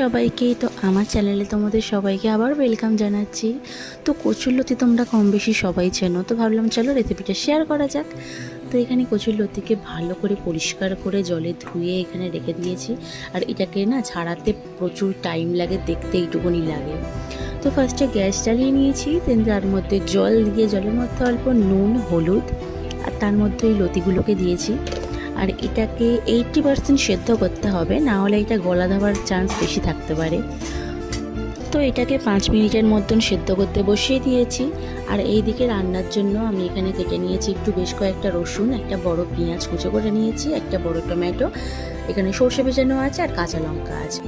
সবাইকে, তো আমার চ্যানেলে তোমাদের সবাইকে আবার ওয়েলকাম জানাচ্ছি। তো কচুরলতি তোমরা কম বেশি সবাই চেনো, তো ভাবলাম চলো রেসিপিটা শেয়ার করা যাক। তো এখানে কচুরলতিকে ভালো করে পরিষ্কার করে জলে ধুয়ে এখানে রেখে দিয়েছি। আর এটাকে না ছাড়াতে প্রচুর টাইম লাগে, দেখতে এইটুকুনি লাগে। তো ফার্স্টে গ্যাস জ্বালিয়ে নিয়েছি দেন তার মধ্যে জল দিয়ে, জলের মধ্যে অল্প নুন, হলুদ, আর তার মধ্যে এই লতিগুলোকে দিয়েছি। আর এটাকে এইটটি পার্সেন্ট সেদ্ধ করতে হবে, না হলে এটা গলা দেওয়ার চান্স বেশি থাকতে পারে। তো এটাকে পাঁচ মিনিটের মতন সেদ্ধ করতে বসিয়ে দিয়েছি। আর এই দিকে রান্নার জন্য আমি এখানে কেটে নিয়েছি একটু বেশ কয়েকটা রসুন, একটা বড় পেঁয়াজ কুচো করে নিয়েছি, একটা বড় টমেটো, এখানে সর্ষে ভেজানো আছে আর কাঁচা লঙ্কা আছে।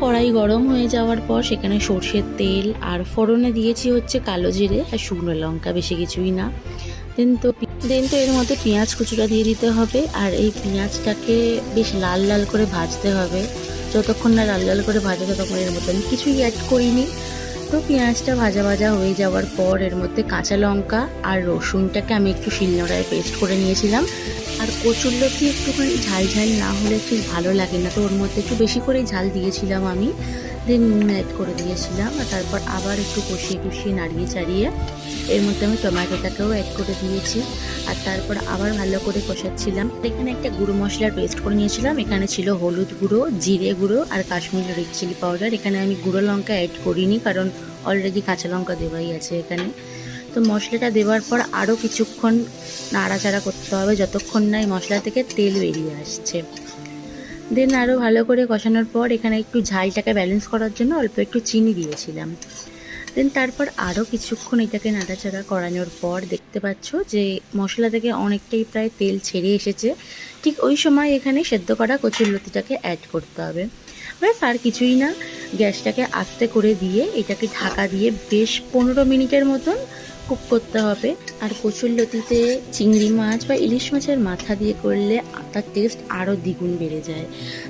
কড়াই গরম হয়ে যাওয়ার পর সেখানে সর্ষের তেল আর ফোড়নে দিয়েছি হচ্ছে কালো জিরে আর শুকনো লঙ্কা, বেশি কিছুই না। দেন তো দেন তো এর মধ্যে পেঁয়াজ কুচুটা দিয়ে দিতে হবে, আর এই পেঁয়াজটাকে বেশ লাল লাল করে ভাজতে হবে। যতক্ষণ না লাল লাল করে ভাজা ততক্ষণ এর মধ্যে আমি কিছুই অ্যাড করিনি। তো পেঁয়াজটা ভাজা ভাজা হয়ে যাওয়ার পর এর মধ্যে কাঁচা লঙ্কা আর রসুনটাকে আমি একটু শিলনোড়ায় পেস্ট করে নিয়েছিলাম। আর কচুর কচুরলতি একটুখানি ঝাল ঝাল না হলে ঠিক ভালো লাগে না, তো ওর মধ্যে একটু বেশি করেই ঝাল দিয়েছিলাম আমি। দেন অ্যাড করে দিয়েছিলাম আর তারপর আবার একটু কষিয়ে কষিয়ে নাড়িয়ে চাড়িয়ে এর মধ্যে আমি টমেটোটাকেও অ্যাড করে দিয়েছি। আর তারপর আবার ভালো করে কষাচ্ছিলাম। এখানে একটা গুঁড়ো মশলার পেস্ট করে নিয়েছিলাম। এখানে ছিল হলুদ গুঁড়ো, জিরে গুঁড়ো আর কাশ্মীরি রেড চিলি পাউডার এখানে আমি গুঁড়ো লঙ্কা অ্যাড করিনি কারণ অলরেডি কাঁচা লঙ্কা দেওয়াই আছে এখানে। তো মশলাটা দেওয়ার পর আরও কিছুক্ষণ নাড়াচাড়া করতে হবে, যতক্ষণ না এই মশলা থেকে তেল বেরিয়ে আসছে। দেন আরও ভালো করে কষানোর পর এখানে একটু ঝালটাকে ব্যালেন্স করার জন্য অল্প একটু চিনি দিয়েছিলাম। দেন তারপর আরও কিছুক্ষণ এটাকে নাড়াচাড়া করানোর পর দেখতে পাচ্ছ যে মশলা থেকে অনেকটাই প্রায় তেল ছেড়ে এসেছে। ঠিক ওই সময় এখানে সেদ্ধ করা কচুর লতিটাকে অ্যাড করতে হবে। ব্যাস, আর কিছুই না। গ্যাসটাকে আস্তে করে দিয়ে এটাকে ঢাকা দিয়ে বেশ পনেরো মিনিটের মতন কুক করতে হবে। আর কচুরলতিতে চিংড়ি মাছ বা ইলিশ মাছের মাথা দিয়ে করলে তার টেস্ট আরও দ্বিগুণ বেড়ে যায়।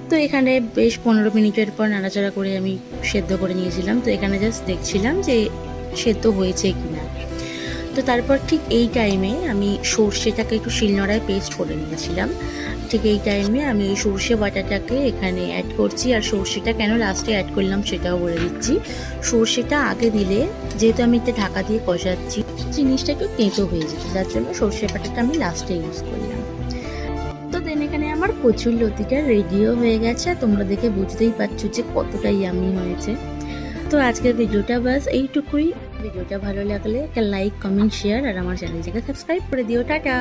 তো এখানে বেশ পনেরো মিনিটের পর নাড়াচাড়া করে আমি সেদ্ধ করে নিয়েছিলাম। তো এখানে জাস্ট দেখছিলাম যে সেদ্ধ হয়েছে কি না তো তারপর ঠিক এই টাইমে আমি সর্ষেটাকে একটু শিলনোড়ায় পেস্ট করে নিয়েছিলাম। ঠিক এই টাইমে আমি এই সর্ষে বাটাটাকে এখানে অ্যাড করছি আর সর্ষেটা কেন লাস্টে অ্যাড করলাম সেটাও বলে দিচ্ছি। সর্ষেটা আগে দিলে যেহেতু আমি এটা ঢাকা দিয়ে কষাচ্ছি, জিনিসটা একটু তেঁতো হয়ে যেত, যার জন্য সর্ষে বাটাটা আমি লাস্টে ইউজ করলাম। তো দেন এখানে আমার প্রচুর লতিটা রেডিও হয়ে গেছে। তোমরা দেখে বুঝতেই পারছ যে কতটাই আমি হয়েছে। তো আজকের ভিডিওটা বাস এইটুকুই। ভিডিওটা ভালো লাগলে একটা লাইক কমেন্ট শেয়ার আর আমার চ্যানেলটাকে সাবস্ক্রাইব করে দিও। টাটা!